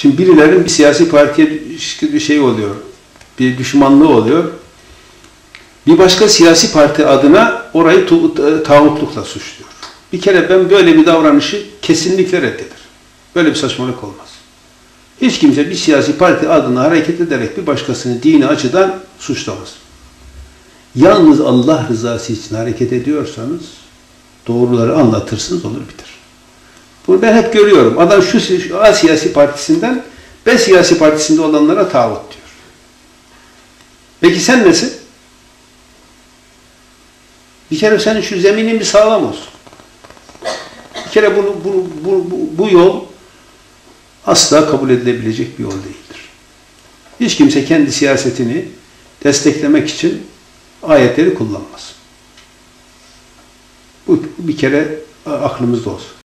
Şimdi birilerinin bir siyasi partiye bir şey oluyor, bir düşmanlığı oluyor. Bir başka siyasi parti adına orayı tağutlukla suçluyor. Bir kere ben böyle bir davranışı kesinlikle reddederim. Böyle bir saçmalık olmaz. Hiç kimse bir siyasi parti adına hareket ederek bir başkasını dini açıdan suçlamaz. Yalnız Allah rızası için hareket ediyorsanız doğruları anlatırsınız olur biter. Bunu ben hep görüyorum. Adam şu, şu A siyasi partisinden B siyasi partisinde olanlara tağut diyor. Peki sen nesin? Bir kere senin şu zeminin bir sağlam olsun. Bir kere bunu, bunu, bu, bu, bu yol asla kabul edilebilecek bir yol değildir. Hiç kimse kendi siyasetini desteklemek için ayetleri kullanmaz. Bu bir kere aklımızda olsun.